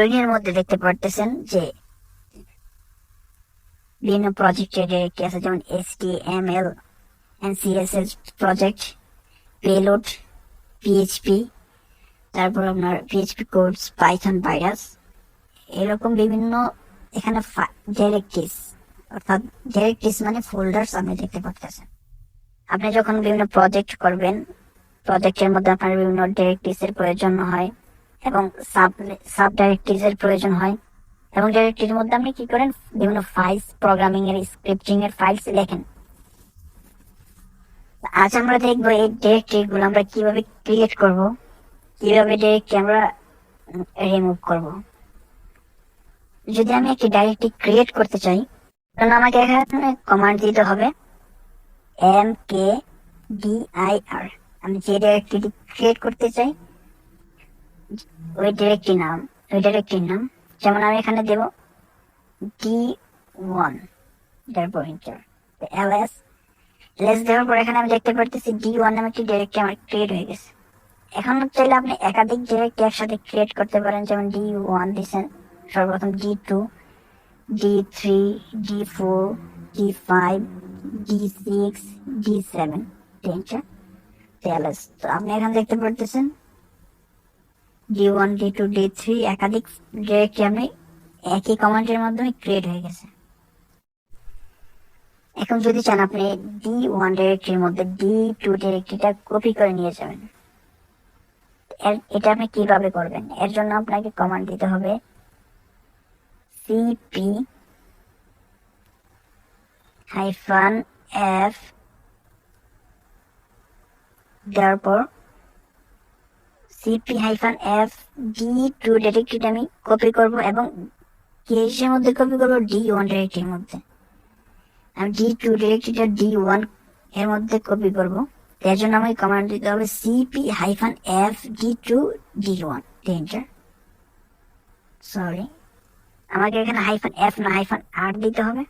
স্ক্রিনের মধ্যে দেখতে পারতেছেন যে বিভিন্ন প্রজেক্টের ডিরেক্টরি আছে? যেমন S T M L N C S S project payload PHP তারপর আপনার পিএইচপি কোডস পাইথন ভাইরাস এরকম বিভিন্ন এখানে ডিরেক্টরিজ অর্থাৎ ডিরেক্টরিজ মানে ফোল্ডার্স আপনি দেখতে পাচ্ছেন আপনি যখন বিভিন্ন প্রজেক্ট করবেন প্রজেক্টের মধ্যে আপনার বিভিন্ন ডিরেক্টরিজ এর প্রয়োজন হয়। এবং সাব সাব ডিরেক্টরিজ এর প্রয়োজন হয়। এবং ডিরেক্টরির মধ্যে আপনি কি করেন? বিভিন্ন ফাইলস প্রোগ্রামিং এর স্ক্রিপ্টিং এর ফাইলস লেখেন। আজ আমরা দেখব এই ডিরেক্টরি গুলো আমরা কীভাবে ক্রিয়েট করব। কীভাবে ডিরেক্টরি আমরা রিমুভ করব। যদি আমি একটি ডাইরেক্টরি ক্রিয়েট করতে চাই, তাহলে আমাকে এখানে কমান্ড দিতে হবে M K D I R আমি যে ডিরেক্টরি ক্রিয়েট করতে চাই ওই ডিরেক্টরি নাম? ওই ডিরেক্টরির নাম? যেমন আমি এখানে দেব ডি ওয়ান তারপর এন্টার এল এস লেস দেওয়ার পর এখানে আমি দেখতে পারতেছি ডি ওয়ান নামে একটি ডিরেক্টরি আমার ক্রিয়েট হয়ে গেছে। এখন চাইলে আপনি একাধিক ডিরেক্টরি একসাথে ক্রিয়েট করতে পারেন, যেমন ডি ওয়ান দিচ্ছেন সর্বপ্রথম D two, D three, D four, D five, D six, D seven. তো আপনি এখানে দেখতে পারতেছেন D one D two D three একাধিক ডিরেক্টরি আপনি একই কমান্ডের মাধ্যমে ক্রিয়েট হয়ে গেছে। এখন যদি চান আপনি ডি ওয়ান ডিরেক্টরির মধ্যে ডি টু ডিরেক্টরিটা কপি করে নিয়ে যাবেন। এটা আপনি কীভাবে করবেন? এর জন্য আপনাকে কমান্ড দিতে হবে সিপি হাইফান এফ দেওয়ার CP hyphen F D two ডিরেক্টরিটা আমি কপি করব এবং কেসের মধ্যে কপি করব? ডি ওয়ান ডিরেক্টরির মধ্যে। আমি ডি টু ডিরেক্টরিটা ডি ওয়ানের মধ্যে কপি করব। এর জন্য আমাকে কমান্ড দিতে হবে CP hyphen F D two D one enter sorry আমাকে এখানে হাইফান এফ না হাইফান আর দিতে হবে।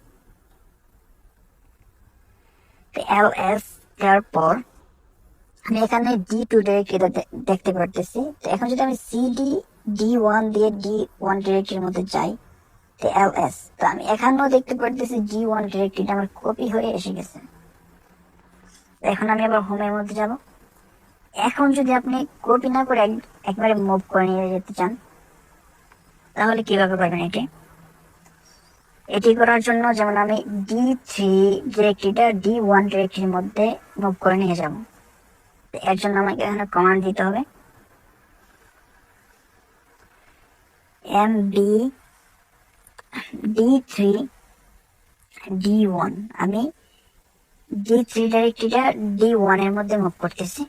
এল এস দেওয়ার পর আমি এখানে ডি টু ডিরেক্টরিটা দেখতে পারতেছি। তো এখন যদি আমি সিডি ডি ওয়ান দিয়ে ডি ওয়ান ডিরেক্টরির মধ্যে যাই, তো এল এস তো আমি এখানেও দেখতে পারতেছি ডি ওয়ান ডিরেক্টরিটা আমার কপি হয়ে এসে গেছে। এখন আমি আবার হোমের মধ্যে যাব। এখন যদি আপনি কপি না করে এক- একবারে মুভ করে নিয়ে যেতে চান, তাহলে কীভাবে পারবেন এটি? এটি করার জন্য যেমন আমি ডি থ্রি ডিরেক্টরিটা ডি ওয়ান ডিরেক্টরির মধ্যে মুভ করে নিয়ে যাব। এর জন্য আমাকে এখানে কমান্ড দিতে হবে। M B D three D one আমি ডি থ্রি ডাইরেক্টরিটা ডি ওয়ানের মধ্যে মুভ করতেছি।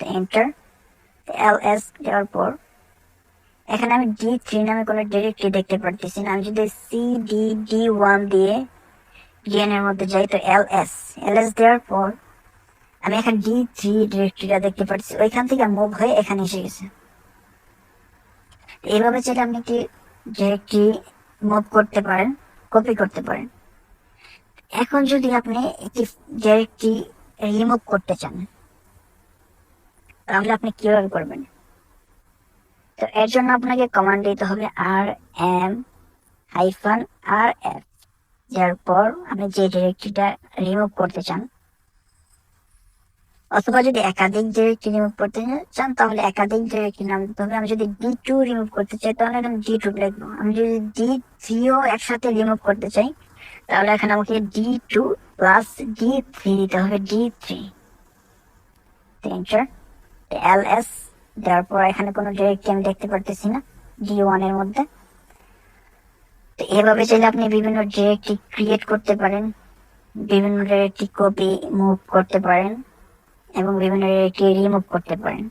এন্টার এল এস দেওয়ার পর এখানে আমি ডি থ্রি নামে কোনো ডিরেক্টরি দেখতে পারতেছি না। আমি যদি সি ডি ডি ওয়ান দিয়ে ডিএন মধ্যে যাই এল এস এল এস দেওয়ার পর আমি এখানে ডি থ্রি ডিরেক্টরিটা দেখতে পাচ্ছি ওইখান থেকে মুভ হয়ে এখানে এসে গেছে। এইভাবে চাইলে আপনি একটি ডিরেক্টরি মুভ করতে পারেন কপি করতে পারেন। এখন যদি আপনি একটি ডিরেক্টরি রিমুভ করতে চান, তাহলে আপনি কীভাবে করবেন? তো এর জন্য আপনাকে কমান্ড দিতে হবে R M hyphen R F যার পর আপনি যে ডিরেক্টরিটা রিমুভ করতে চান, অথবা যদি একাধিক ডিরেক্টরি রিমুভ করতে চান, তাহলে একাধিক ডিরেক্টরি নাম দিতে হবে। আমি যদি ডি টু রিমুভ করতে চাই, তাহলে আমি ডি টু লিখব। আমি যদি ডি থ্রিও একসাথে রিমুভ করতে চাই, তাহলে এখানে আমাকে D two plus D three দিতে হবে ডি থ্রি এল এস দেওয়ার পর এখানে কোনো ডিরেক্টরি আমি দেখতে পারতেছি না ডি ওয়ানের মধ্যে। তো এভাবে চাইলে আপনি বিভিন্ন ডিরেক্টরি ক্রিয়েট করতে পারেন, বিভিন্ন ডিরেক্টরি কপি মুভ করতে পারেন, এবং বিভিন্ন ডিরেক্টরি রিমুভ করতে পারেন।